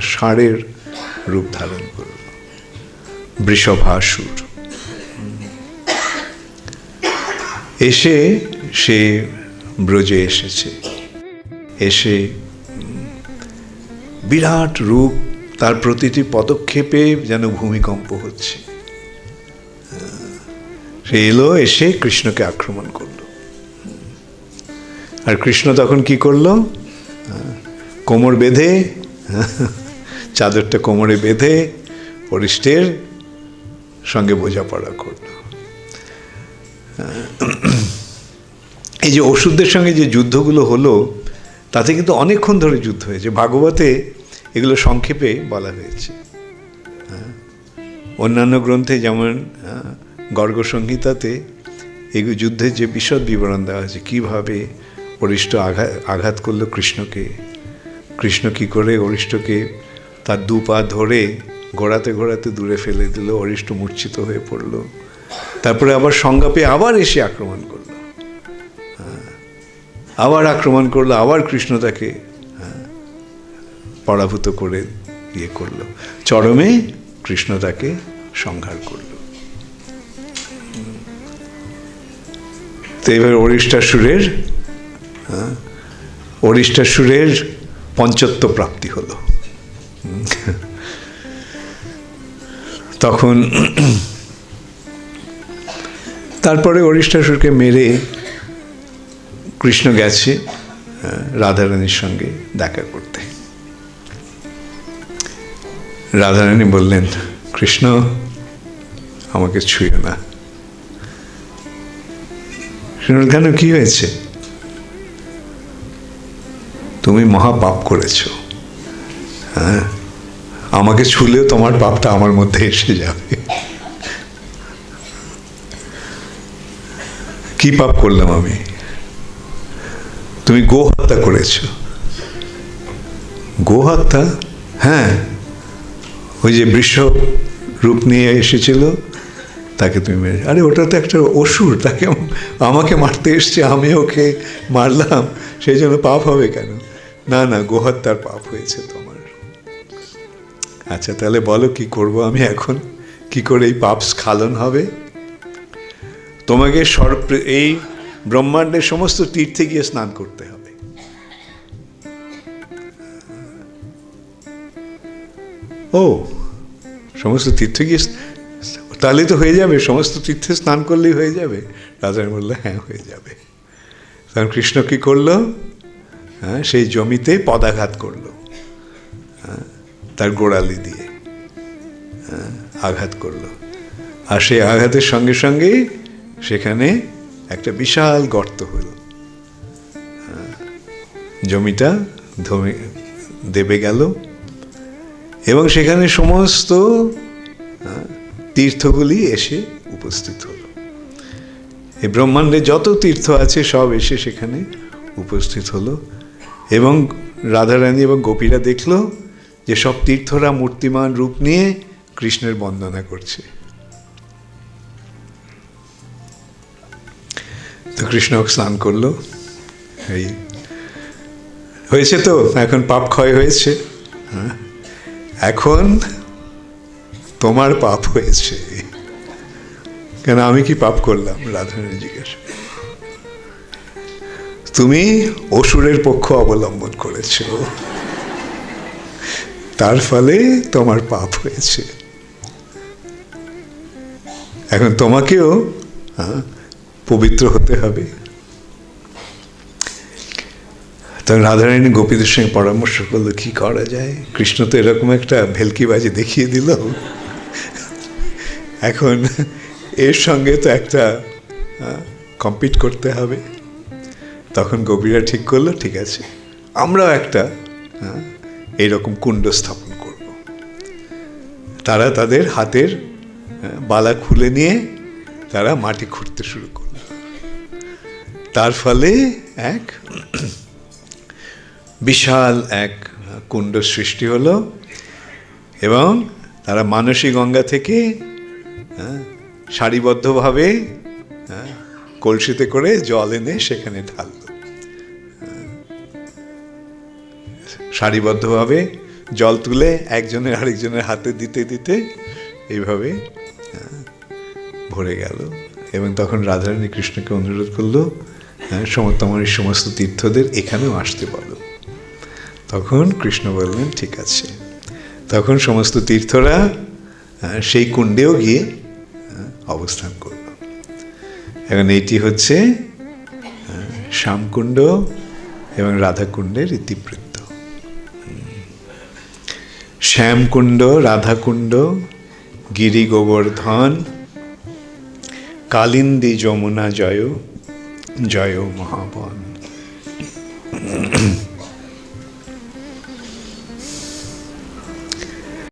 ষাঁড়ের রূপ ধারণ করল। বৃষভাসুর। এসে সে ব্রজে এসেছে। এসে বিরাট রূপ তার প্রতিটি পদক্ষেপে যেন ভূমিকম্প হচ্ছে। সে এলো, এসে কৃষ্ণকে আক্রমণ করল। আর কৃষ্ণ তখন কি করল? কোমর বেঁধে চাদরটা কোমরে বেঁধে পরিষ্টের সঙ্গে বোঝাপড়া করল এই যে ওষুধের সঙ্গে যে যুদ্ধগুলো হলো তাতে কিন্তু অনেকক্ষণ ধরে যুদ্ধ হয়েছে ভাগবতে এগুলো সংক্ষেপে বলা হয়েছে হ্যাঁ। অন্যান্য গ্রন্থে যেমন হ্যাঁ, গর্গ সংহিতাতে এগুলো যুদ্ধের যে বিশদ বিবরণ দেওয়া হয়েছে কীভাবে অরিষ্ট আঘাত আঘাত করল কৃষ্ণকে কৃষ্ণ কী করে অরিষ্টকে তার দু পা ধরে ঘোরাতে ঘোরাতে দূরে ফেলে দিল অরিষ্ট মূর্ছিত হয়ে পড়ল। তারপরে আবার সংজ্ঞা পেয়ে আবার এসে আক্রমণ করল। হ্যাঁ। আবার আক্রমণ করল আবার কৃষ্ণ তাকে হ্যাঁ, পরাভূত করে ইয়ে করল। চরমে কৃষ্ণ তাকে সংহার করল। তো এবার অরিষ্টাসুরের হ্যাঁ, অরিষ্টাসুরের পঞ্চত্ব প্রাপ্তি হলো। তখন তারপরে অরিষ্টাসুরকে মেরে কৃষ্ণ গেছে রাধারানীর সঙ্গে দেখা করতে। রাধারানী বললেন, কৃষ্ণ, আমাকে ছুঁয়ে না। শুনুন কেন? কি হয়েছে? তুমি মহাপাপ করেছ। হ্যাঁ? আমাকে ছুলেও তোমার পাপটা আমার মধ্যে এসে যাবে। কি পাপ করলাম আমি? তুমি গো হত্যা করেছ। গো হত্যা হ্যাঁ। ওই যে বৃষ রূপ নিয়ে এসেছিল, তাকে তুমি মেরে আরে, ওটা তো একটা অসুর, তাকে আমাকে মারতে এসছে, আমি ওকে মারলাম, সেই জন্য পাপ হবে কেন? না না, গোহত্যার পাপ হয়েছে তোমার। আচ্ছা তাহলে বলো কি করব আমি এখন? কি করে এই পাপ স্খালন হবে? তোমাকে সর্ব এই ব্রহ্মাণ্ডের সমস্ত তীর্থে গিয়ে স্নান করতে হবে। ও, সমস্ত তীর্থে গিয়ে তাহলে তো হয়ে যাবে, সমস্ত তীর্থে স্নান করলেই হয়ে যাবে। রাজারানী বলল হ্যাঁ হয়ে যাবে। তখন কৃষ্ণ কি করল? হ্যাঁ সেই জমিতে পদাঘাত করল। তার গোড়ালি দিয়ে হ্যাঁ, আঘাত করল। আর সেই আঘাতের সঙ্গে সঙ্গে সেখানে একটা বিশাল গর্ত হলো। হ্যাঁ, জমিটা ধমে দেবে গেল। এবং সেখানে সমস্ত হ্যাঁ, তীর্থগুলি এসে উপস্থিত হলো। এই ব্রহ্মাণ্ডে যত তীর্থ আছে সব এসে সেখানে উপস্থিত হলো। এবং রাধারানী এবং গোপীরা দেখল যে সব তীর্থরা মূর্তিমান রূপ নিয়ে কৃষ্ণের বন্দনা করছে। তো কৃষ্ণ স্নান করল। এই হয়েছে তো, এখন পাপ ক্ষয় হয়েছে। হ্যাঁ? এখন তোমার পাপ হয়েছে। কেন, আমি কি পাপ করলাম রাধারানী জিজ্ঞাসা তুমি অসুরের পক্ষ অবলম্বন করেছ। তার ফলে তোমার পাপ হয়েছে। এখন তোমাকেও হ্যাঁ, পবিত্র হতে হবে। তখন রাধারানী গোপীদের সঙ্গে পরামর্শ করল কি করা যায়? কৃষ্ণ তো এরকম একটা ভেলকিবাজি দেখিয়ে দিল। এখন এর সঙ্গে তো একটা কম্পিট করতে হবে। তখন গোপীরা ঠিক করল ঠিক আছে আমরাও একটা হ্যাঁ, এইরকম কুণ্ড স্থাপন করব। তারা তাদের হাতের বালা খুলে নিয়ে তারা মাটি খুঁড়তে শুরু করল। তার ফলে এক বিশাল এক কুণ্ড সৃষ্টি হলো এবং তারা মানসী গঙ্গা থেকে সারিবদ্ধভাবে কলসিতে করে জল এনে সেখানে ঢাললো। সারিবদ্ধভাবে জল তুলে একজনের আরেকজনের হাতে দিতে দিতে এইভাবে ভরে গেল। এবং তখন রাধারানী কৃষ্ণকে অনুরোধ করল হ্যাঁ সম- এই সমস্ত তীর্থদের এখানেও আসতে বলো। তখন কৃষ্ণ বললেন, ঠিক আছে। তখন সমস্ত তীর্থরা সেই কুণ্ডেও গিয়ে অবস্থান করল। এখন এইটি হচ্ছে শ্যামকুণ্ড এবং রাধাকুণ্ডের ইতিবৃত্ত। শ্যামকুণ্ড রাধাকুণ্ড গিরি গোবর্ধন কালিন্দী যমুনা জয় জয় মহাবন।